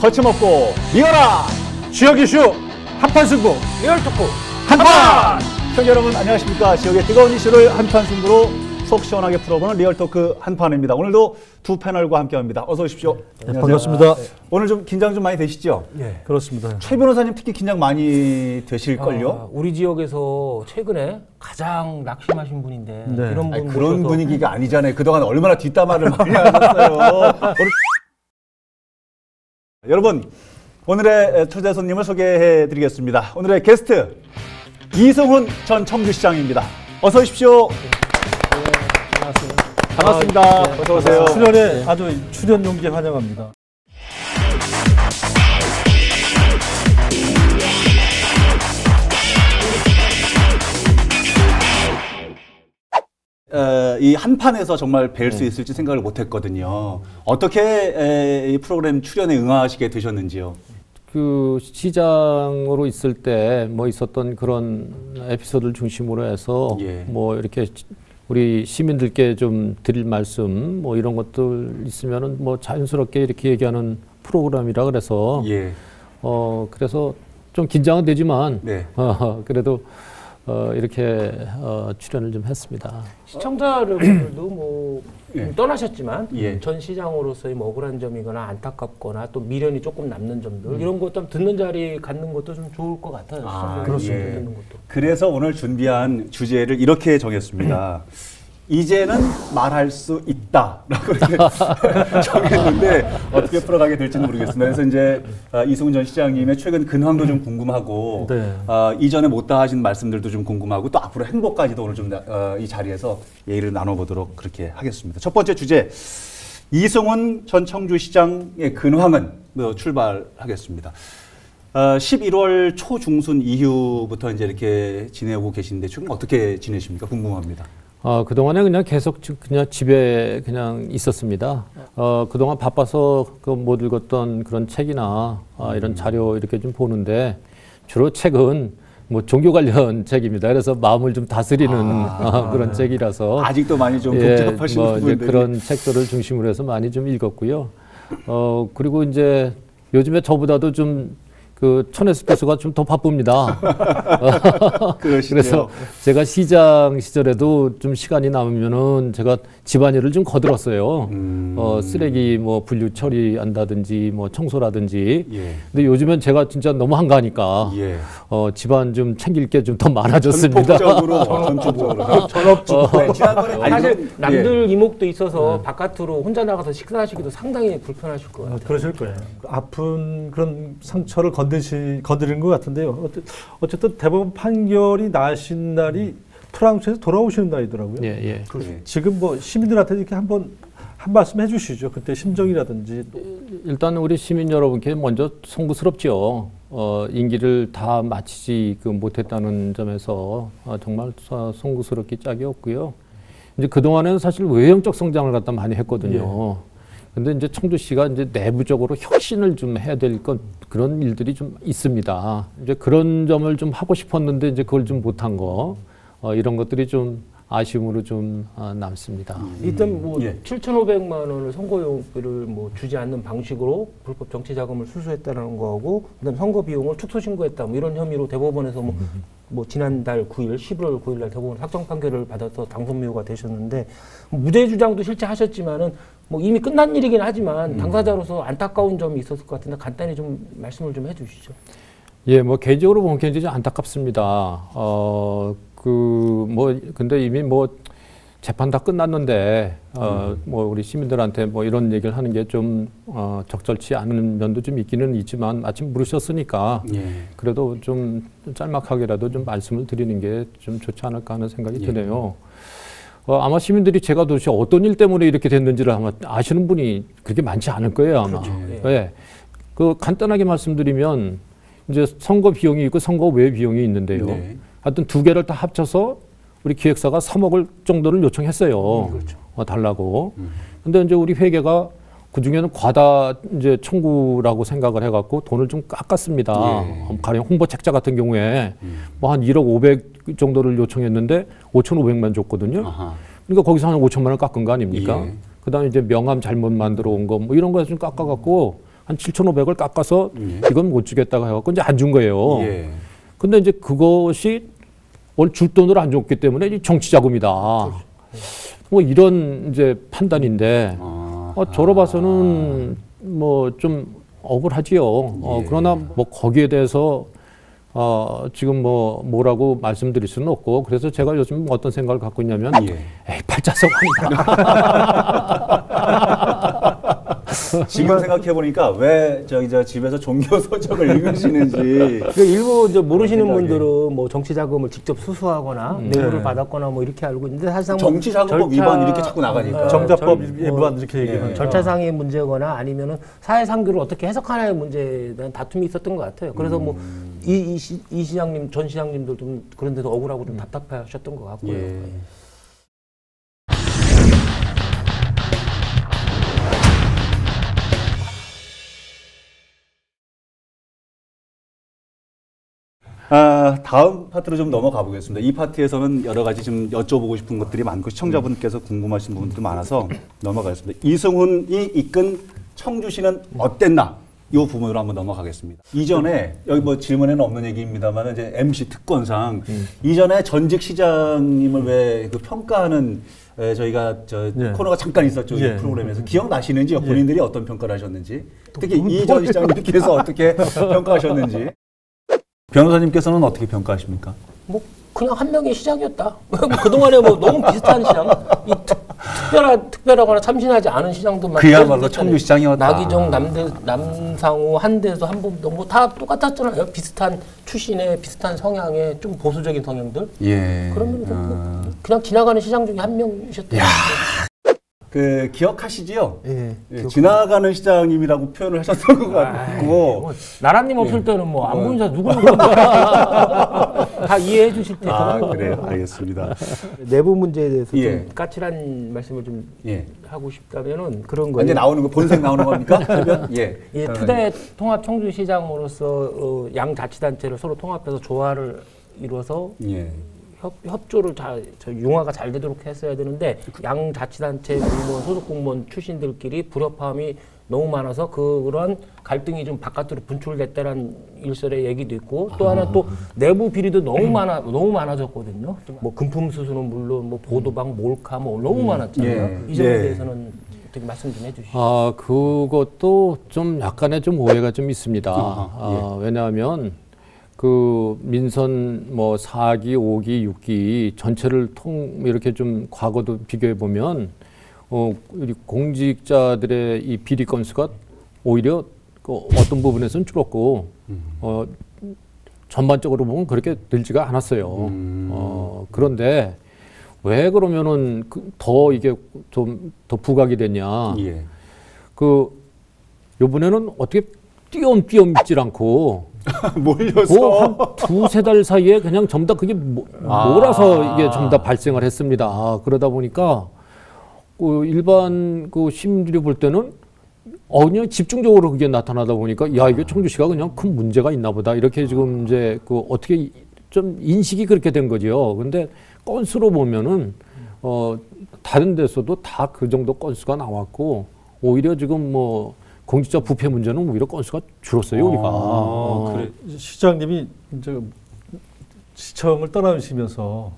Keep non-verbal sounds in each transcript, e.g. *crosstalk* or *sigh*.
거침없고 리얼한 지역 이슈 한판 승부 리얼 토크 한판! 시청자 여러분 안녕하십니까. 지역의 뜨거운 이슈를 한판 승부로 속 시원하게 풀어보는 리얼 토크 한판입니다. 오늘도 두 패널과 함께합니다. 어서 오십시오. 안녕하세요. 반갑습니다. 오늘 좀 긴장 좀 많이 되시죠? 예. 그렇습니다. 최 변호사님 특히 긴장 많이 되실걸요? 아, 우리 지역에서 최근에 가장 낙심하신 분인데 네. 이런 분 아니, 그런 분위기가 아니잖아요. 그동안 얼마나 뒷담화를 많이 하셨어요. *laughs* 여러분, 오늘의 초대 손님을 소개해 드리겠습니다. 오늘의 게스트, 이승훈 전 청주시장입니다. 어서 오십시오. 반갑습니다. 어서 오세요. 출연에 아주 출연 용기 환영합니다. 이 한 판에서 정말 뵐 수 있을지 생각을 못했거든요. 어떻게 에, 이 프로그램 출연에 응하시게 되셨는지요? 그 시장으로 있을 때 뭐 있었던 그런 에피소드를 중심으로 해서 예. 뭐 이렇게 우리 시민들께 좀 드릴 말씀 뭐 이런 것들 있으면은 뭐 자연스럽게 이렇게 얘기하는 프로그램이라 그래서 예. 어 그래서 좀 긴장은 되지만 네. *laughs* 어, 그래도 어 이렇게 어 출연을 좀 했습니다. 시청자 여러분들도 뭐 *clears throat* 예. 떠나셨지만 예. 전 시장으로서의 뭐 억울한 점이거나 안타깝거나 또 미련이 조금 남는 점들 음. 이런 것 좀 듣는 자리 갖는 것도 좀 좋을 것 같아요. 아, 시청자 예. 그래서 오늘 준비한 주제를 이렇게 정했습니다. *clears throat* 이제는 말할 수 있다라고 *laughs* 정했는데 어떻게 풀어가게 될지는 모르겠습니다. 그래서 이제 아, 이승훈 전 시장님의 최근 근황도 좀 궁금하고 네. 아, 이전에 못다 하신 말씀들도 좀 궁금하고 또 앞으로 행보까지도 오늘 좀이 자리에서 얘기를 나눠보도록 그렇게 하겠습니다. 첫 번째 주제 이승훈 전 청주시장의 근황은 뭐 출발하겠습니다. 어, 11월 초중순 이후부터 이제 이렇게 지내고 계신데 지금 어떻게 지내십니까? 궁금합니다. 어, 그동안에 그냥 계속 지- 그냥 집에 그냥 있었습니다. 어, 그동안 바빠서 그 못 읽었던 그런 책이나 아, 이런 자료 이렇게 좀 보는데 주로 책은 뭐 종교 관련 *laughs* 책입니다. 그래서 마음을 좀 다스리는 *laughs* 아, 그런 책이라서 아직도 많이 좀 예, 뭐 이제 그런 책들을 중심으로 해서 많이 좀 읽었고요. 어, 그리고 이제 요즘에 저보다도 좀 그 천혜수 교수가 좀 더 바쁩니다. *laughs* 그래서 제가 시장 시절에도 좀 시간이 남으면은 제가 집안일을 좀 거들었어요. 음. 어, 쓰레기 뭐 분류 처리한다든지 뭐 청소라든지. 예. 근데 요즘엔 제가 진짜 너무 한가하니까 예. 어, 집안 좀 챙길 게 좀 더 많아졌습니다. 전폭적으로 *laughs* 전폭적으로 전업주부 네, 지난번에 아니, 사실 그럼- 남들 이목도 있어서 네. 바깥으로 혼자 나가서 식사하시기도 상당히 불편하실 것 아, 같아요. 그러실 거예요. 아픈 그런 상처를 건 드시, 건드리는 것 같은데요. 어쨌든 대법원 판결이 나신 날이 프랑스에서 돌아오시는 날이더라고요. 예, 예. 예. 지금 뭐 시민들한테 이렇게 한번 한 말씀 해주시죠. 그때 심정이라든지 또 일단 우리 시민 여러분께 먼저 송구스럽죠. 어, 임기를 다 마치지 그 못했다는 점에서 어, 정말 서- 송구스럽기 짝이 없고요. 이제 그 동안에는 사실 외형적 성장을 갖다 많이 했거든요. 근데 이제 청주시가 이제 내부적으로 혁신을 좀 해야 될 건 그런 일들이 좀 있습니다. 이제 그런 점을 좀 하고 싶었는데 이제 그걸 좀 못한 거 어, 이런 것들이 좀 아쉬움으로 좀 어, 남습니다. 일단 뭐 예. 7,500만 원을 선거용비를 뭐 주지 않는 방식으로 불법 정치 자금을 수수했다는 거하고 그다음 선거 비용을 축소 신고했다 뭐 이런 혐의로 대법원에서 뭐, 뭐 지난달 9일 11월 9일 날 대법원 확정 판결을 받아서 당선 무효가 되셨는데 무죄 주장도 실제 하셨지만은 뭐 이미 끝난 일이긴 하지만 당사자로서 안타까운 점이 있었을 것 같은데 간단히 좀 말씀을 좀 해주시죠. 예, 뭐 개인적으로 보면 굉장히 좀 안타깝습니다. 어, 그 뭐 근데 이미 뭐 재판 다 끝났는데 어, 뭐 우리 시민들한테 뭐 이런 얘기를 하는 게 좀 어, 적절치 않은 면도 좀 있기는 있지만 마침 물으셨으니까 예. 그래도 좀 짤막하게라도 좀 말씀을 드리는 게 좀 좋지 않을까 하는 생각이 예. 드네요. 어, 아마 시민들이 제가 도대체 어떤 일 때문에 이렇게 됐는지를 아마 아시는 분이 그렇게 많지 않을 거예요, 아마. 그렇죠. 예. 예. 그 간단하게 말씀드리면 이제 선거 비용이 있고 선거 외 비용이 있는데요. 네. 하여튼 두 개를 다 합쳐서 우리 기획사가 3억을 정도를 요청했어요. 그렇죠. 어, 달라고. 음. 근데 이제 우리 회계가 그 중에는 과다 이제 청구라고 생각을 해갖고 돈을 좀 깎았습니다. 예. 어, 가령 홍보 책자 같은 경우에 음. 뭐한 1억 500 정도를 요청했는데 5,500만 줬거든요. 아하. 그러니까 거기서 한 5천만 원 깎은 거 아닙니까? 예. 그다음에 이제 명함 잘못 만들어 온 거 뭐 이런 거에 좀 깎아갖고 한 7,500을 깎아서 예. 이건 못 주겠다고 해갖고 이제 안 준 거예요. 예. 근데 이제 그것이 원줄 돈을 안 줬기 때문에 이 정치 자금이다. 뭐 이런 이제 판단인데 아, 어, 저로 봐서는 뭐 좀 억울하지요. 어, 예. 그러나 뭐 거기에 대해서 어, 지금 뭐 뭐라고 말씀드릴 수는 없고 그래서 제가 요즘 어떤 생각을 갖고 있냐면 예. 에이 팔자성 아니다. *laughs* 지금 생각해 보니까 왜 저기 저 집에서 종교 *laughs* 서적을 읽으시는지 그러니까 일부 이제 모르시는. 분들은 뭐 정치 자금을 직접 수수하거나 뇌물을 네. 받았거나 뭐 이렇게 알고 있는데 사실상 뭐 정치 자금법 절차- 위반 이렇게 자꾸 나가니까. 어, 정자법 절- 위반 뭐 이렇게 얘기하면 절차상의 문제거나 아니면은 사회상규를 어떻게 해석하냐의 문제에 대한 다툼이 있었던 것 같아요. 그래서 뭐이이이 시장님 전 시장님들도 좀 그런 데서 억울하고 좀 답답하셨던 것 같고요. 예. 아, 다음 파트로 좀 넘어가 보겠습니다. 이 파트에서는 여러 가지 좀 여쭤보고 싶은 것들이 많고 시청자분께서 궁금하신 부분들이 많아서 넘어가겠습니다. 이승훈이 이끈 청주시는 어땠나? 이 부분으로 한번 넘어가겠습니다. 이전에 여기 뭐 질문에는 없는 얘기입니다만 이제 MC 특권상 이전에 전직 시장님을 왜 그 평가하는 에, 저희가 저 예. 코너가 잠깐 있었죠 이 예. 프로그램에서 기억나시는지 요? 본인들이 어떤 평가를 하셨는지 특히 이전 *laughs* 시장님께서 어떻게 *laughs* 평가하셨는지 변호사님께서는 어떻게 평가하십니까? 뭐 그냥 한 명의 시장이었다. *laughs* 뭐 그동안에 뭐 너무 비슷한 시장, 이 특, 특별한 특별하거나 참신하지 않은 시장들만 그야말로 청주 시장이었다. 나기정, 남대, 남상우, 한대수, 한범도 뭐다 똑같았잖아요. 비슷한 출신의 비슷한 성향의 좀 보수적인 성향들. 예. 그러면 그- 어, 그냥 지나가는 시장 중에 한 명이셨다. 그 기억하시지요? 예. 예, 지나가는 시장님이라고 표현을 하셨던 것 같고 뭐, 나라님 없을 때는 뭐안 보인 사람 누구는 다 이해해 주실 때. 아 그래요 알겠습니다 내부 문제에 대해서 예. 좀 까칠한 말씀을 좀예 하고 싶다면은 그런 거예요. 언제 나오는 거 본색 나오는 겁니까? *laughs* 예 예, 투대 통합 청주시장으로서 어, 양 자치단체를 서로 통합해서 조화를 이뤄서 예 협, 협조를 잘, 저 융화가 잘 되도록 했어야 되는데 양 자치단체 공무원 소속 공무원 출신들끼리 불협화음이 너무 많아서 그런 갈등이 좀 바깥으로 분출됐다는 일설의 얘기도 있고 또 하나 또 내부 비리도 너무 많아 너무 많아졌거든요. 뭐 금품 수수는 물론 뭐 보도방 몰카 뭐 너무 많았잖아요. 예. 이 점에 예. 대해서는 어떻게 말씀 좀 해주시죠. 아, 그것도 좀 약간의 좀 오해가 좀 있습니다. 아하, 아, 왜냐하면 그 민선 뭐 4기, 5기, 6기 전체를 통 이렇게 좀 과거도 비교해 보면 어, 우리 공직자들의 이 비리 건수가 오히려 그 어떤 부분에서는 줄었고 어, 전반적으로 보면 그렇게 늘지가 않았어요. 어, 그런데 왜 그러면은 그 더 이게 좀 더 부각이 됐냐? 예. 그 요번에는 어떻게 띄엄띄엄 있질 않고 *laughs* 몰려서 뭐한 두세 달 사이에 그냥 전부 다 그게 모, 아. 몰아서 이게 전부 다 발생을 했습니다. 아, 그러다 보니까 그 일반 그 시민들이 볼 때는 어 그냥 집중적으로 그게 나타나다 보니까 야 이게 청주시가 그냥 큰 문제가 있나 보다 이렇게 지금 이제 그 어떻게 이- 좀 인식이 그렇게 된 거죠. 근데 건수로 보면은 어 다른 데서도 다 그 정도 건수가 나왔고 오히려 지금 뭐 공직자 부패 문제는 오히려 건수가 줄었어요 우리가. 아, 어. 그래. 시장님이 이제 시청을 떠나시면서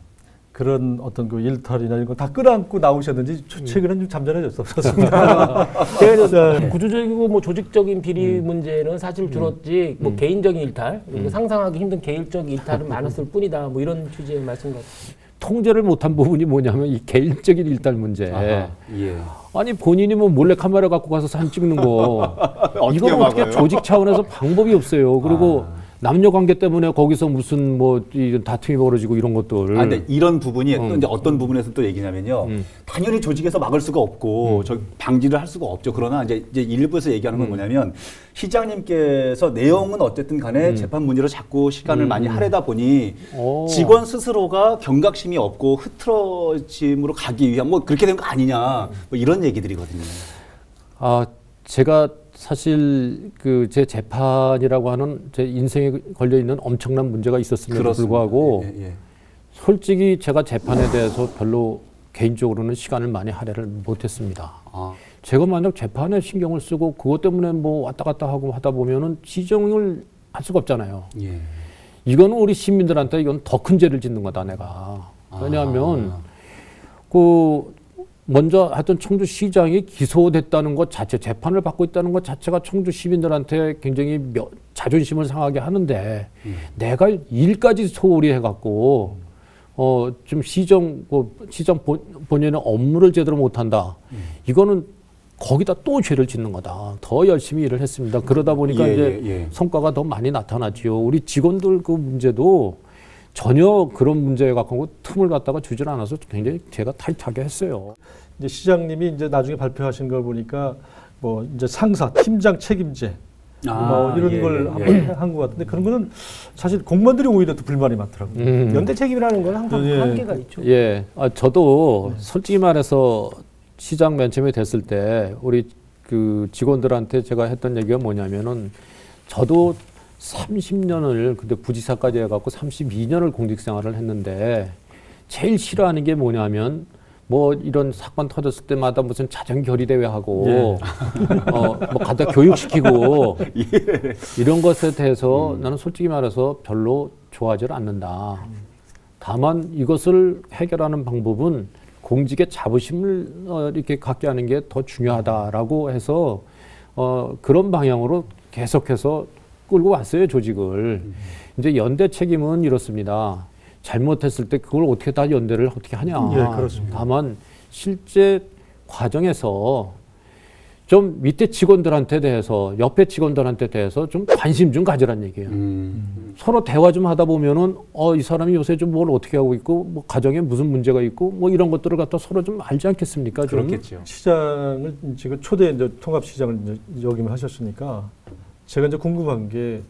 그런 어떤 그 일탈이나 이런 거 다 끌어안고 나오셨는지 최- 최근에 좀 잠잠해졌었습니다. *laughs* 제가 저 네. 구조적이고 뭐 조직적인 비리 문제는 사실 줄었지 뭐 개인적인 일탈 그리고 상상하기 힘든 개인적 일탈은 많았을 뿐이다 뭐 이런 취지의 말씀 같습니다. 통제를 못한 부분이 뭐냐면 이 개인적인 일달 문제. 아하, 예. 아니 본인이 뭐 몰래 카메라 갖고 가서 사진 찍는 거 *laughs* 이건 어떻게 막아요? 조직 차원에서 방법이 없어요. 그리고 남녀 관계 때문에 거기서 무슨 뭐 이 다툼이 벌어지고 이런 것들. 아, 근데 이런 부분이 또 음. 이제 어떤 부분에서 또 얘기냐면요. 음. 당연히 조직에서 막을 수가 없고 저 방지를 할 수가 없죠. 그러나 이제, 이제 일부에서 얘기하는 건 뭐냐면 시장님께서 내용은 어쨌든 간에 재판 문제로 자꾸 시간을 많이 하려다 보니 오. 직원 스스로가 경각심이 없고 흐트러짐으로 가기 위한 뭐 그렇게 된 거 아니냐 뭐 이런 얘기들이거든요. 아 제가 사실 그 제 재판이라고 하는 제 인생에 걸려 있는 엄청난 문제가 있었음에도 그렇습니다. 불구하고 예, 예. 솔직히 제가 재판에 대해서 별로 개인적으로는 시간을 많이 할애를 못했습니다. 아, 제가 만약 재판에 신경을 쓰고 그것 때문에 뭐 왔다 갔다 하고 하다 보면은 지정을 할 수가 없잖아요. 예. 이거는 우리 시민들한테 이건 더 큰 죄를 짓는 거다 내가. 왜냐하면 아. 그 먼저 하여튼 청주시장이 기소됐다는 것 자체 재판을 받고 있다는 것 자체가 청주 시민들한테 굉장히 며- 자존심을 상하게 하는데 내가 일까지 소홀히 해갖고 어 좀 시정 그 시정 본, 본연의 업무를 제대로 못한다 이거는 거기다 또 죄를 짓는 거다 더 열심히 일을 했습니다 그러다 보니까 예, 이제 예, 예. 성과가 더 많이 나타나지요. 우리 직원들 그 문제도 전혀 그런 문제에 갖고 틈을 갖다가 주질 않아서 굉장히 제가 타이트하게 했어요. 이제 시장님이 이제 나중에 발표하신 걸 보니까 뭐 이제 상사, 팀장 책임제 뭐 이런 예, 걸 예, 한번 한것 같은데 그런 거는 사실 공무원들이 오히려 더 불만이 많더라고요. 음. 연대 책임이라는 건 항상 예. 한계가 있죠. 예, 아, 저도 솔직히 말해서 시장 맨 처음에 됐을 때 우리 그 직원들한테 제가 했던 얘기가 뭐냐면은 저도 30년을 근데 부지사까지 해갖고 32년을 공직 생활을 했는데 제일 싫어하는 게 뭐냐면 뭐 이런 사건 터졌을 때마다 무슨 자전 결의 대회 하고 예. *laughs* 어뭐 갖다 교육시키고 *laughs* 이런 것에 대해서 나는 솔직히 말해서 별로 좋아하지 않는다. 다만 이것을 해결하는 방법은 공직의 자부심을 어, 이렇게 갖게 하는 게 더 중요하다라고 해서 어, 그런 방향으로 계속해서 끌고 왔어요 조직을. 이제 연대 책임은 이렇습니다. 잘못했을 때 그걸 어떻게 다 연대를 어떻게 하냐. 예, 그렇습니다. 다만 실제 과정에서 좀 밑에 직원들한테 대해서 옆에 직원들한테 대해서 좀 관심 좀 가지란 얘기예요. 음. 서로 대화 좀 하다 보면은 어 이 사람이 요새 좀 뭘 어떻게 하고 있고 뭐 가정에 무슨 문제가 있고 뭐 이런 것들을 갖다 서로 좀 알지 않겠습니까? 좀? 그렇겠죠. 시장을 지금 초대 이제 통합 시장을 이제 역임하셨으니까 제가 이제 궁금한 게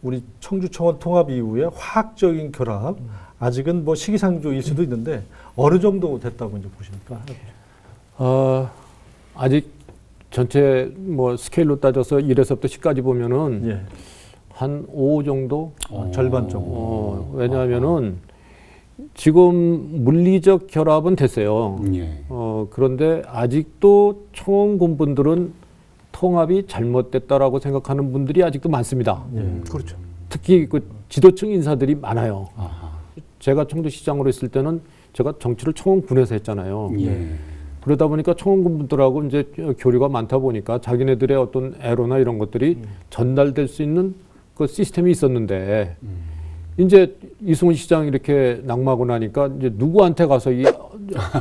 우리 청주청원 통합 이후에 화학적인 결합 아직은 뭐 시기상조일 수도 있는데 어느 정도 됐다고 이제 보십니까? 어 아직 전체 뭐 스케일로 따져서 1에서부터 10까지 보면은 예, 한5 정도 어, 절반 정도. 어, 왜냐하면은 지금 물리적 결합은 됐어요. 예. 어, 그런데 아직도 청원군 분들은 통합이 잘못됐다라고 생각하는 분들이 아직도 많습니다. 예. 그렇죠. 특히 그 지도층 인사들이 많아요. 아하. 제가 청주시장으로 있을 때는 제가 정치를 청원군에서 했잖아요. 예. 그러다 보니까 청원군 분들하고 이제 교류가 많다 보니까 자기네들의 어떤 애로나 이런 것들이 전달될 수 있는 그 시스템이 있었는데 음. 이제 이승훈 시장 이렇게 낙마하고 나니까 이제 누구한테 가서 이,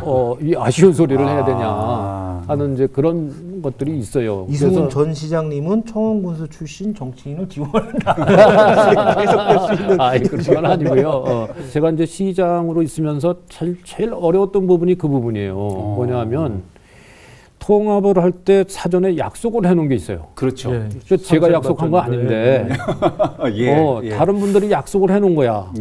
어, 이 아쉬운 소리를 해야 되냐 아. 하는 이제 그런 것들이 있어요. 이승훈 전 시장님은 청원군수 출신 정치인을 지원한다. *laughs* 계속될 수 있는. 아이 그런 건 아니고요. 어, 제가 이제 시장으로 있으면서 제일, 제일 어려웠던 부분이 그 부분이에요. 어. 뭐냐면 통합을 할 때 사전에 약속을 해놓은 게 있어요. 그렇죠. 예. 그 제가 약속한 거 아닌데 *laughs* 예. 어, 예. 다른 분들이 약속을 해놓은 거야.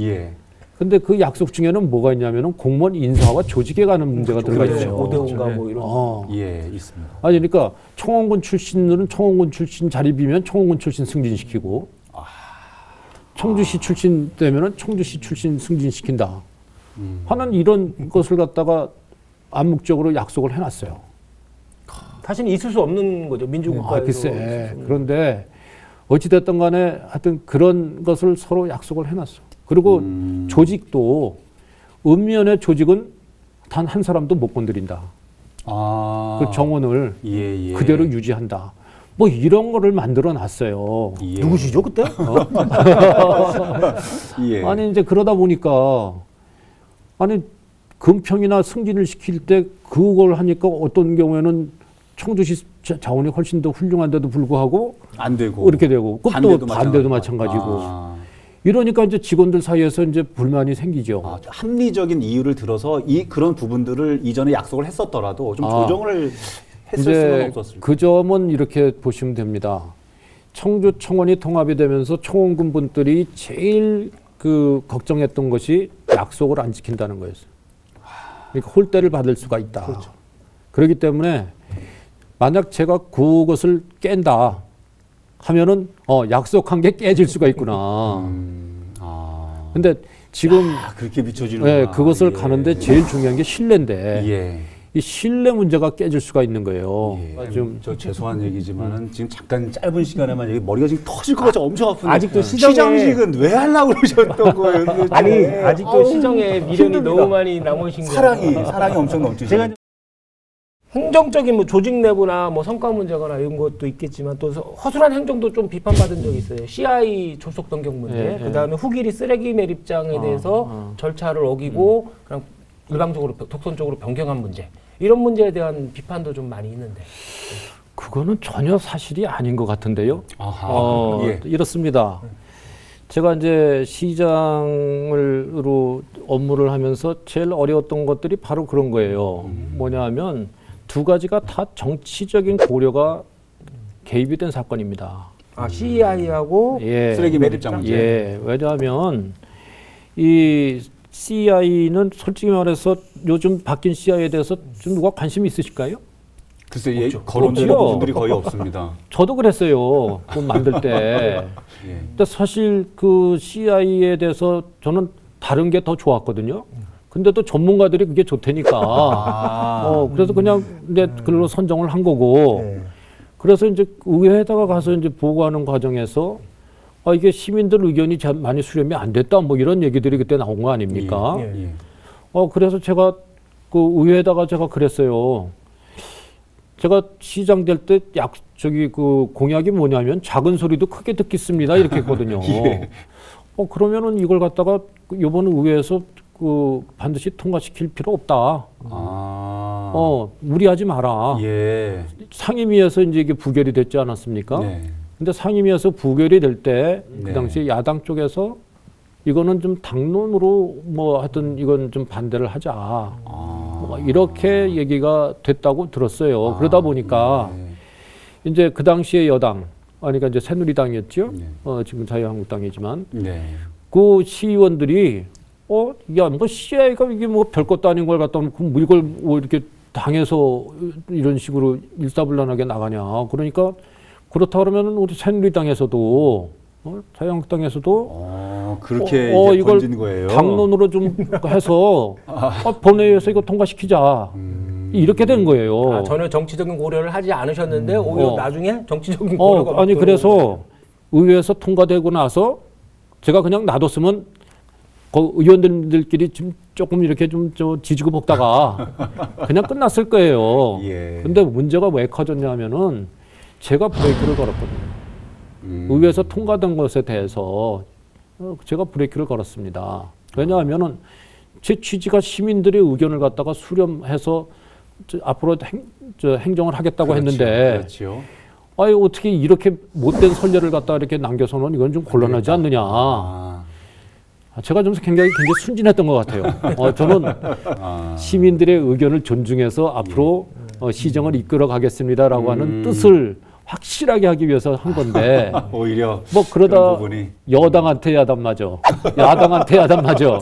예. 근데 그 약속 중에는 뭐가 있냐면은 공무원 인사와 조직에 관한 문제가 들어가 그렇죠. 있어요. 오대온가 그렇죠. 뭐 이런. 어. 예, 있습니다. 아니 그러니까 청원군 출신들은 청원군 출신 자리 비면 청원군 출신 승진시키고 청주시 출신 되면은 청주시 출신 승진시킨다. 음. 하는 이런 것을 갖다가 암묵적으로 약속을 해놨어요. 사실은 있을 수 없는 거죠. 민주국가에서. 아, 글쎄. 그런데 어찌됐든 간에 하여튼 그런 것을 서로 약속을 해놨어. 그리고 음. 조직도 읍면의 조직은 단 한 사람도 못 건드린다. 아. 그 정원을 예, 예. 그대로 유지한다. 뭐 이런 거를 만들어 놨어요. 예. 누구시죠 그때? *laughs* 예. 아니 이제 그러다 보니까 아니 금평이나 승진을 시킬 때 그걸 하니까 어떤 경우에는 청주시 자- 자원이 훨씬 더 훌륭한데도 불구하고 안 되고 이렇게 되고 또 반대도, 반대도 마찬가지고 아. 이러니까 이제 직원들 사이에서 이제 불만이 생기죠. 아, 좀 합리적인 이유를 들어서 이 그런 부분들을 이전에 약속을 했었더라도 좀 아. 조정을 했을 수는 없었을까? 그 점은 이렇게 보시면 됩니다. 청주 청원이 통합이 되면서 청원군 분들이 제일 그 걱정했던 것이 약속을 안 지킨다는 거였어요. 그러니까 홀대를 받을 수가 있다. 그렇죠. 그렇기 때문에 만약 제가 그것을 깬다 하면은 어 약속한 게 깨질 수가 있구나. 음, 아. 근데 지금 아, 그렇게 비춰지는 예, 그것을 가는데 제일 중요한 게 신뢰인데 예. 이 신뢰 문제가 깨질 수가 있는 거예요. 예. 좀저 죄송한 얘기지만은 지금 잠깐 짧은 시간에만 여기 머리가 지금 터질 것 같이 엄청 아픈데 아직도 시정에- 시장식은 왜 하려고 그러셨던 거예요? *laughs* 아니 아직도 아우, 시정에 미련이 힘듭니다. 너무 많이 남으신 거예요. 사랑이 사랑이 엄청 넘치죠. 행정적인 뭐 조직 내부나 뭐 성과 문제거나 이런 것도 있겠지만 또 허술한 행정도 좀 비판받은 적이 있어요. CI 조속 변경 문제, 예, 예. 그 다음에 후기리 쓰레기 매립장에 어, 대해서 어. 절차를 어기고 그냥 일방적으로 독선적으로 변경한 문제. 이런 문제에 대한 비판도 좀 많이 있는데. 그거는 전혀 사실이 아닌 것 같은데요. 아하. 어, 예. 이렇습니다. 제가 이제 시장으로 업무를 하면서 제일 어려웠던 것들이 바로 그런 거예요. 음. 뭐냐면 두 가지가 다 정치적인 고려가 개입이 된 사건입니다. 아 CI하고 예. 쓰레기 매립장 문제. 예. 왜냐하면 이 CI는 솔직히 말해서 요즘 바뀐 CI에 대해서 좀 누가 관심이 있으실까요? 글쎄 예, 거론되는. 분들이 거의 없습니다. *laughs* 저도 그랬어요. 그거 만들 때. *laughs* 예. 근데 사실 그 CI에 대해서 저는 다른 게 더 좋았거든요. 근데 또 전문가들이 그게 좋다니까. *laughs* 아. 어, 그래서 그냥 이제 그걸로 선정을 한 거고. 네. 그래서 이제 의회에다가 가서 이제 보고하는 과정에서 아, 이게 시민들 의견이 자- 많이 수렴이 안 됐다. 뭐 이런 얘기들이 그때 나온 거 아닙니까? 예. 예. 어, 그래서 제가 그 의회에다가 제가 그랬어요. 제가 시장 될 때 약, 저기 그 공약이 뭐냐면 작은 소리도 크게 듣겠습니다. 이렇게 했거든요. *laughs* 예. 어, 그러면은 이걸 갖다가 이번 의회에서 그 반드시 통과시킬 필요 없다. 아. 어, 무리하지 마라. 예. 상임위에서 이제 이게 부결이 됐지 않았습니까? 네. 근데 상임위에서 부결이 될 때그 네. 당시 에 야당 쪽에서 이거는 좀 당론으로 뭐 하여튼 이건 좀 반대를 하자. 아. 뭐 이렇게 얘기가 됐다고 들었어요. 아, 그러다 보니까 네. 이제 그 당시에 여당, 아니 그러니까 이제 새누리당이었죠. 네. 어, 지금 자유한국당이지만 네. 그 시의원들이 어, 야, 뭐 CI가 이게 뭐 별것도 아닌 걸 갖다 놓고 뭐 이걸 뭐 이렇게 당해서 이런 식으로 일사불란하게 나가냐. 그러니까 그렇다 그러면은 우리 새누리당에서도 어, 자유한국당에서도 어, 그렇게 어, 어, 이제 이걸 던진 거예요. 당론으로 좀 *laughs* 해서 어, 본회의에서 이거 통과시키자. 음. 이렇게 된 거예요. 아, 전혀 정치적인 고려를 하지 않으셨는데 오히려 어. 나중에 정치적인 고려가 어, 막 아니 그래서 의회에서 통과되고 나서 제가 그냥 놔뒀으면 그 의원들끼리 좀 조금 이렇게 좀저 지지고 볶다가 *laughs* 그냥 끝났을 거예요. 예. 근데 문제가 왜 커졌냐면은 제가 브레이크를 걸었거든요. 음. 의회에서 통과된 것에 대해서 어, 제가 브레이크를 걸었습니다. 왜냐하면은 제 취지가 시민들의 의견을 갖다가 수렴해서 저 앞으로 행, 저 행정을 하겠다고 그렇죠. 했는데 그렇죠. 아니 어떻게 이렇게 못된 선례를 갖다 이렇게 남겨서는 이건 좀 곤란하지 않느냐. 아. 아, 제가 좀 굉장히 굉장히 순진했던 것 같아요. 어, 저는 아. 시민들의 의견을 존중해서 앞으로 어, 시정을 이끌어 가겠습니다라고 하는 음. 뜻을 확실하게 하기 위해서 한 건데 *laughs* 오히려 뭐 그러다 여당한테 야단 맞아. 야당한테 야단 맞아.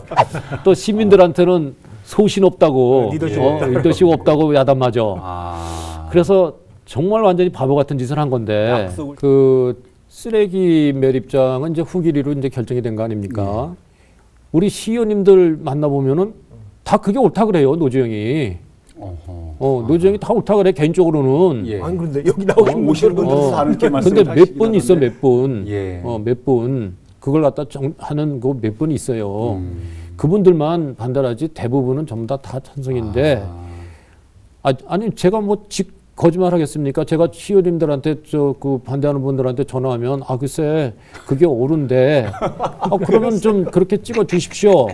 또 시민들한테는 소신 없다고, 리더십 어, 리더십 없다고 야단 맞아. 아. 그래서 정말 완전히 바보 같은 짓을 한 건데 약속을- 그 쓰레기 매립장은 이제 후기리로 이제 결정이 된 거 아닙니까? 우리 시의원님들 만나 보면은 다 그게 옳다 그래요 노주영이. 어허. 어 노주영이 다 옳다 그래 개인적으로는. 예. 아니 그런데 여기 나오신 어, 오시는 분들은 분들도 다 이렇게 말씀을 근데 몇 분 있어. 몇 분. 예. 어 몇 분. 그걸 갖다 정, 하는 그몇분 있어요. 음. 그분들만 반대하지 대부분은 전부 다, 다 찬성인데 아. 아, 아니 제가 뭐 직 거짓말 하겠습니까? 제가 시의원님들한테 저 그 반대하는 분들한테 전화하면 아 글쎄 그게 옳은데 아 그러면 좀 그렇게 찍어 주십시오.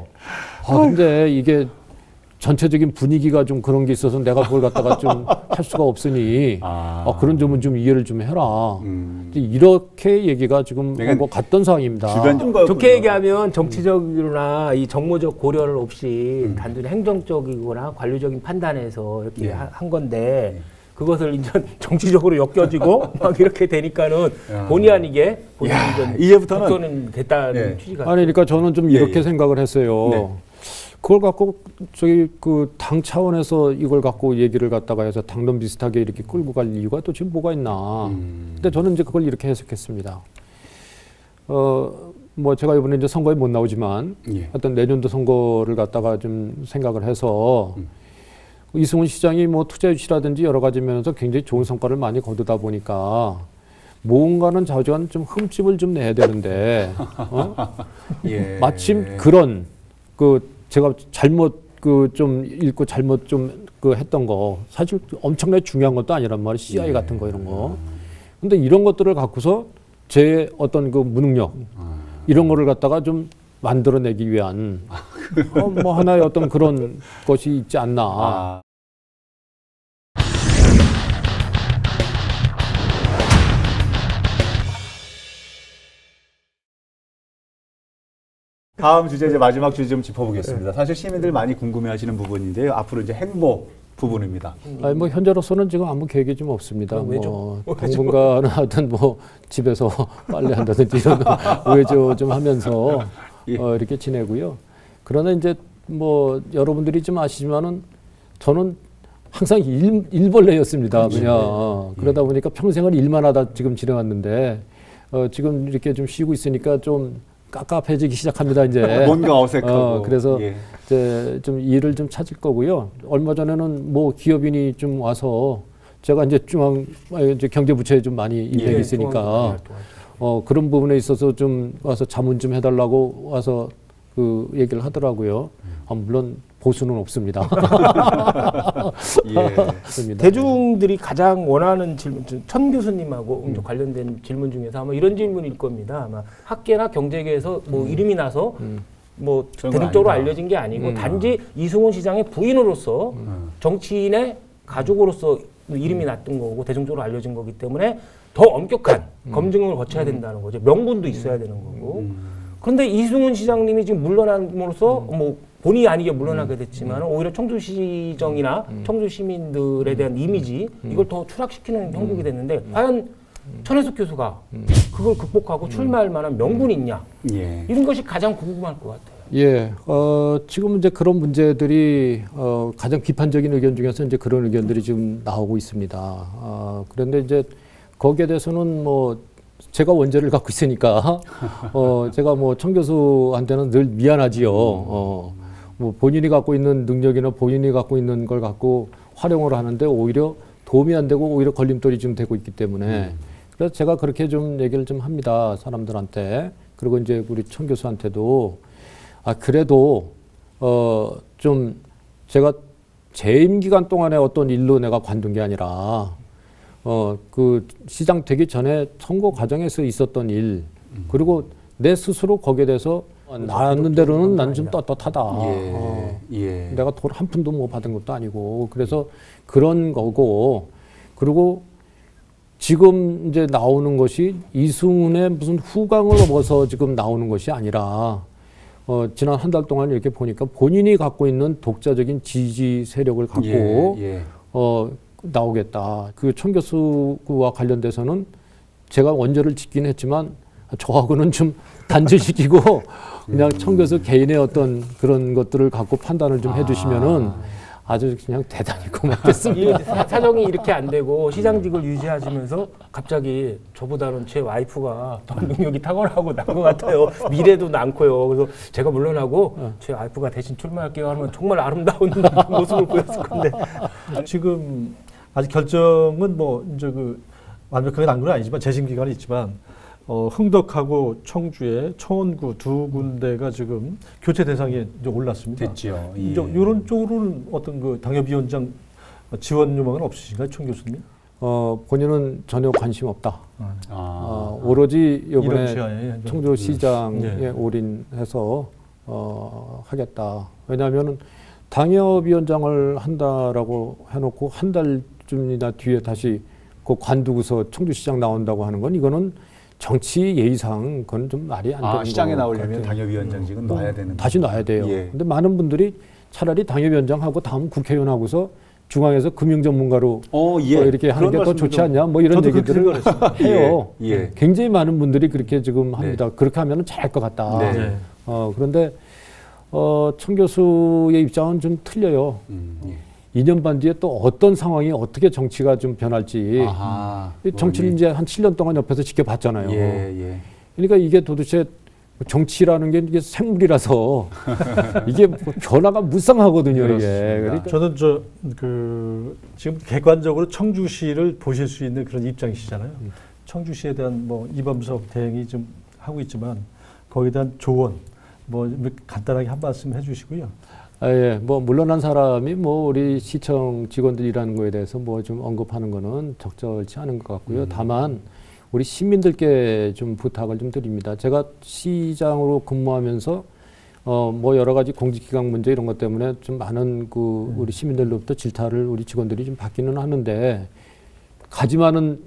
아 근데 이게 전체적인 분위기가 좀 그런 게 있어서 내가 그걸 갖다가 좀 할 수가 없으니 아. 아 그런 점은 좀 이해를 좀 해라. 음. 이렇게 얘기가 지금 뭐 갔던 상황입니다. 좋게 얘기하면 정치적이나 이 정무적 고려를 없이 음. 단순히 행정적이거나 관료적인 판단에서 이렇게 예. 하- 한 건데 그것을 이제 *laughs* 정치적으로 엮여지고 *laughs* 막 이렇게 되니까는 야. 본의 아니게 본인이 야, 좀 이제부터는 됐다는 예. 취지가 아니 그러니까 저는 좀 예, 이렇게 예. 생각을 했어요. 네. 그걸 갖고 저기 그 당 차원에서 이걸 갖고 얘기를 갖다가 해서 당론 비슷하게 이렇게 끌고 갈 이유가 또 지금 뭐가 있나. 음. 근데 저는 이제 그걸 이렇게 해석했습니다. 어, 뭐 제가 이번에 이제 선거에 못 나오지만 예. 어떤 내년도 선거를 갖다가 좀 생각을 해서 음. 이승훈 시장이 뭐 투자 유치라든지 여러 가지 면에서 굉장히 좋은 성과를 많이 거두다 보니까 뭔가는 자주한 좀 흠집을 좀 내야 되는데 어? *laughs* 예. 마침 그런 그 제가 잘못 그 좀 읽고 잘못 좀 그 했던 거 사실 엄청나게 중요한 것도 아니란 말이에요. CI 예. 같은 거 이런 거. 근데 이런 것들을 갖고서 제 어떤 그 무능력 이런 거를 갖다가 좀 만들어내기 위한 어, 뭐 하나의 어떤 그런 것이 있지 않나. 아. 다음 주제 이제 마지막 주제 좀 짚어보겠습니다. 사실 시민들 많이 궁금해하시는 부분인데요. 앞으로 이제 행보 부분입니다. 아니 뭐 현재로서는 지금 아무 계획이 좀 없습니다. 왜죠? 뭐 *laughs* 당분간은 하여튼 뭐 집에서 *laughs* 빨래 한다든지 이런 *laughs* 외조 좀 하면서 예. 어, 이렇게 지내고요. 그러나 이제 뭐 여러분들이 좀 아시지만은 저는 항상 일, 일벌레였습니다. 그렇죠. 그냥 예. 어, 그러다 보니까 평생을 일만 하다 지금 지내왔는데 어, 지금 이렇게 좀 쉬고 있으니까 좀 깝깝해지기 시작합니다. 이제 *laughs* 뭔가 어색하고. 어, 그래서 예. 이제 좀 일을 좀 찾을 거고요. 얼마 전에는 뭐 기업인이 좀 와서 제가 이제 중앙 아, 이제 경제부처에 좀 많이 인맥이 예, 있으니까 어 그런 부분에 있어서 좀 와서 자문 좀 해달라고 와서 그 얘기를 하더라고요. 아, 물론 보수는 없습니다. *laughs* 예. 대중들이 가장 원하는 질문, 저- 천 교수님하고 이제 관련된 질문 중에서 아마 이런 질문일 겁니다. 아마 학계나 경제계에서 뭐 이름이 나서 음. 뭐 대중적으로 아니다. 알려진 게 아니고 음. 단지 이승훈 시장의 부인으로서 음. 정치인의 가족으로서 이름이 났던 거고 대중적으로 알려진 거기 때문에 더 엄격한 검증을 거쳐야 된다는 거죠. 명분도 있어야 되는 거고. 음. 그런데 이승훈 시장님이 지금 물러남으로써 뭐 본의 아니게 물러나게 됐지만 오히려 청주시정이나 청주 시민들에 대한 이미지 이걸 더 추락시키는 형국이 됐는데 과연 천혜숙 교수가 그걸 극복하고 출마할 만한 명분이 있냐? 예. 이런 것이 가장 궁금할 것 같아요. 예, 어, 지금 이제 그런 문제들이 어, 가장 비판적인 의견 중에서 이제 그런 의견들이 지금 나오고 있습니다. 어, 그런데 이제 거기에 대해서는 뭐 제가 원죄를 갖고 있으니까 *laughs* 어, 제가 뭐 청 교수한테는 늘 미안하지요. 어, 뭐 본인이 갖고 있는 능력이나 본인이 갖고 있는 걸 갖고 활용을 하는데 오히려 도움이 안 되고 오히려 걸림돌이 지금 되고 있기 때문에. 그래서 제가 그렇게 좀 얘기를 좀 합니다 사람들한테. 그리고 이제 우리 청 교수한테도. 아 그래도 어 좀 제가 재임 기간 동안에 어떤 일로 내가 관둔 게 아니라 어 그 시장 되기 전에 선거 과정에서 있었던 일 그리고 내 스스로 거기에 대해서 나는 대로는 난 좀 떳떳하다. 예. 어, 예. 내가 돈 한 푼도 뭐 받은 것도 아니고 그래서 그런 거고 그리고 지금 이제 나오는 것이 이승훈의 무슨 후광을 넘어서 지금 나오는 것이 아니라 어 지난 한 달 동안 이렇게 보니까 본인이 갖고 있는 독자적인 지지 세력을 갖고 예. 예. 어 나오겠다. 그천 교수와 관련돼서는 제가 원죄를 짓긴 했지만 저하고는 좀 단절시키고 *laughs* 그냥 천 교수 개인의 어떤 그런 것들을 갖고 판단을 좀 해주시면은 아주 그냥 대단히 고맙겠습니다. 사- 사정이 이렇게 안 되고 시장직을 유지하시면서 갑자기 저보다는 제 와이프가 더 능력이 탁월하고 난 것 같아요. 미래도 많고요. 그래서 제가 물러나고 제 와이프가 대신 출마할게요 하면 정말 아름다운 *laughs* 모습을 보였을 건데 지금 아직 결정은 뭐 이제 그 완벽하게 난 건 아니지만 재심 기간이 있지만 어, 흥덕하고 청주의 청원구 두 군데가 지금 교체 대상에 이제 올랐습니다. 됐죠. 예. 이런 쪽으로는 어떤 그 당협위원장 지원 요망은 없으신가요, 청 교수님? 어 본인은 전혀 관심 없다. 아. 어, 오로지 이번에 청주시장에 예. 올인해서 어, 하겠다. 왜냐하면은 당협위원장을 한다라고 해놓고 한 달쯤이나 뒤에 다시 그 관두고서 청주시장 나온다고 하는 건 이거는 정치 예의상 그건 좀 말이 안 되는 아, 시장에 것 나오려면. 당협위원장직은 놔야 되는. 다시 놔야 돼요. 예. 근데 많은 분들이 차라리 당협위원장하고 다음 국회의원하고서 중앙에서 금융 전문가로 어, 예. 어, 이렇게 하는 게 더 좋지 좀- 않냐 뭐 이런 얘기들을 해요. 예, 예. 굉장히 많은 분들이 그렇게 지금 합니다. 그렇게 하면 잘할 것 같다. 네. 네. 어, 그런데 어, 청 교수의 입장은 좀 틀려요. 음, 예. 2년 반 뒤에 또 어떤 상황이 어떻게 정치가 좀 변할지 아하. 이 정치를 뭐, 이제 한 7년 동안 옆에서 지켜봤잖아요. 예, 예. 그러니까 이게 도대체 정치라는 게 이게 생물이라서 *laughs* 이게 뭐 변화가 무쌍하거든요. 이게 그렇습니다. 그러니까 저는 저 그 지금 객관적으로 청주시를 보실 수 있는 그런 입장이시잖아요. 청주시에 대한 뭐 이범석 대행이 좀 하고 있지만 거기에 대한 조언 뭐 간단하게 한 말씀 해주시고요. 아, 예, 뭐 물러난 사람이 뭐 우리 시청 직원들이라는 거에 대해서 뭐 좀 언급하는 거는 적절치 않은 것 같고요. 다만 우리 시민들께 좀 부탁을 좀 드립니다. 제가 시장으로 근무하면서 어 뭐 여러 가지 공직기강 문제 이런 것 때문에 좀 많은 그 우리 시민들로부터 질타를 우리 직원들이 좀 받기는 하는데 가지 많은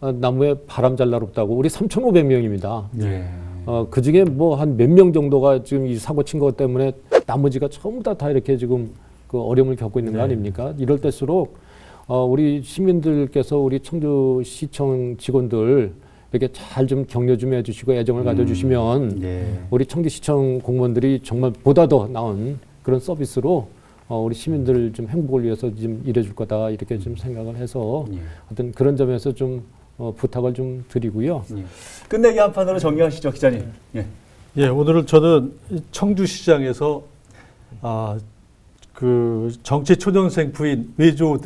어, 나무에 바람 잘 날없다고 우리 3,500명입니다. 예. 어, 그 중에 뭐 한 몇 명 정도가 지금 이 사고 친 것 때문에 나머지가 전부 다, 다 이렇게 지금 그 어려움을 겪고 있는 거 아닙니까? 이럴 때일수록 어, 우리 시민들께서 우리 청주시청 직원들 이렇게 잘 좀 격려 좀 해주시고 애정을 가져주시면 예. 우리 청주시청 공무원들이 정말 보다 더 나은 그런 서비스로 어, 우리 시민들 좀 행복을 위해서 좀 일해줄 거다 이렇게 좀 생각을 해서 예. 하여튼 그런 점에서 좀 어, 부탁을 좀 드리고요. 예. 끝내기 한 판으로 정리하시죠, 기자님. 예. 예, 오늘은 저는 이 청주시장에서 아, 그 정치 초년생 부인 외조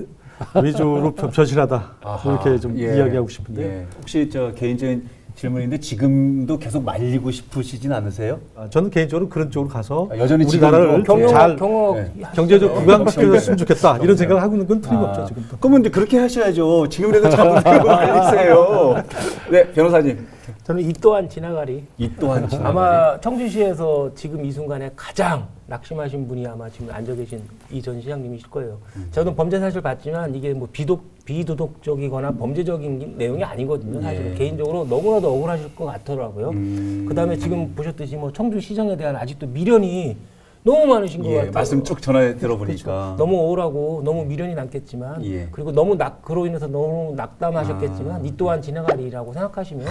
외조로 *laughs* 변신하다. 이렇게 좀 예. 이야기하고 싶은데요. 예. 혹시 저 개인적인 질문인데 지금도 계속 말리고 싶으시진 않으세요? 아, 저는 개인적으로 그런 쪽으로 가서 아, 여전히 우리나라를 좀잘 경영 네. 경제적 부강시켜줬으면 좋겠다 이런. 생각을 하고 있는 건 틀림없죠 아, 지금도. 그러면 이제 그렇게 하셔야죠. 지금이라도 들고 말리세요. 네, 변호사님. 저는 이 또한 지나가리. 이 또한 지나가리. 아마 청주시에서 지금 이 순간에 가장 낙심하신 분이 아마 지금 앉아 계신 이 전 시장님이실 거예요. 저는 범죄 사실 봤지만 이게 뭐 비독 비도덕적이거나 범죄적인 내용이 아니거든요. 사실은 예. 개인적으로 너무나도 억울하실 것 같더라고요. 음. 그다음에 지금 보셨듯이 뭐 청주시장에 대한 아직도 미련이 너무 많으신 것 예, 같아요. 말씀 쭉 전해 들어보니까 그렇죠. 너무 억울하고 너무 미련이 남겠지만 예. 그리고 너무 낙 그로 인해서 너무 낙담하셨겠지만 아. 이 또한 지나가리라고 생각하시면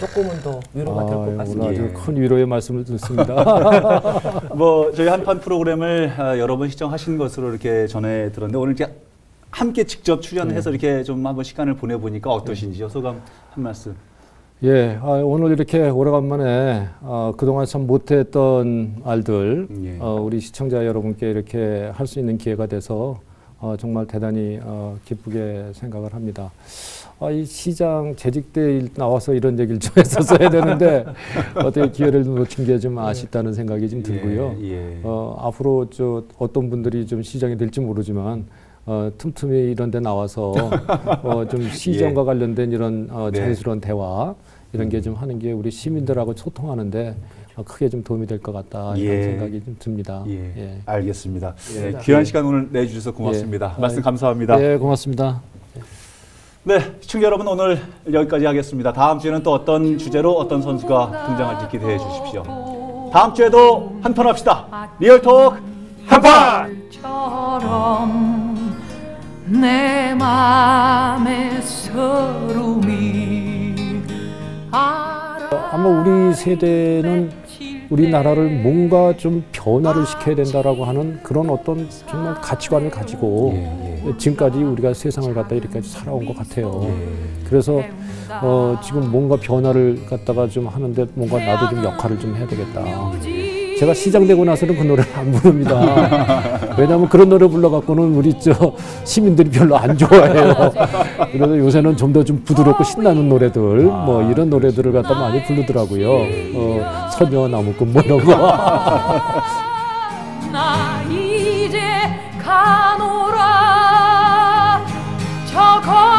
조금은 더 위로가 될것 아, 같습니다. 오늘 아주 예. 큰 위로의 말씀을 듣습니다. *laughs* 뭐 저희 한판 프로그램을 아, 여러 번 시청하신 것으로 이렇게 전해 들었는데 오늘 이제 함께 직접 출연해서 이렇게 좀 한번 시간을 보내 보니까 어떠신지요? 소감 한 말씀. 예, 아, 오늘 이렇게 오래간만에 어, 그동안 참 못했던 알들 예. 어, 우리 시청자 여러분께 이렇게 할 수 있는 기회가 돼서 어, 정말 대단히 어, 기쁘게 생각을 합니다. 아, 이 시장 재직 때 일- 나와서 이런 얘기를 좀 *laughs* 했었어야 되는데 어떻게 기회를 놓친 게 좀 아쉽다는 생각이 좀 들고요. 예, 예. 어, 앞으로 저 어떤 분들이 좀 시장이 될지 모르지만 어, 틈틈이 이런 데 나와서 어, 좀 *laughs* 시장과 관련된 이런 어, 네. 자연스러운 대화 이런 게 좀 하는 게 우리 시민들하고 소통하는데 어, 크게 좀 도움이 될 것 같다 이런 예. 생각이 좀 듭니다. 예, 예. 알겠습니다. 예. 귀한 시간 오늘 내주셔서 고맙습니다. 예. 말씀 감사합니다. 네, 고맙습니다. 네, 시청자 여러분 오늘 여기까지 하겠습니다. 다음 주에는 또 어떤 주제로 어떤 선수가 등장할지 기대해 주십시오. 다음 주에도 한판 합시다. 리얼톡 한판! 내 맘의 서름이 알아 아마 우리 세대는 우리나라를 뭔가 좀 변화를 시켜야 된다라고 하는 그런 어떤 정말 가치관을 가지고 예, 지금까지 우리가 세상을 갖다 이렇게 살아온 것 같아요. 예. 그래서 어, 지금 뭔가 변화를 갖다가 좀 하는데 뭔가 나도 좀 역할을 좀 해야 되겠다. 제가 시장되고 나서는 그 노래를 안 부릅니다. 왜냐하면 그런 노래 불러갖고는 우리 저 시민들이 별로 안 좋아해요. 그래서 요새는 좀 더좀 좀 부드럽고 신나는 노래들 뭐 이런 노래들을 갖다 많이 부르더라고요. 어, 서녀 나무꾼 뭐 이런 거. 나 이제 가노라 저거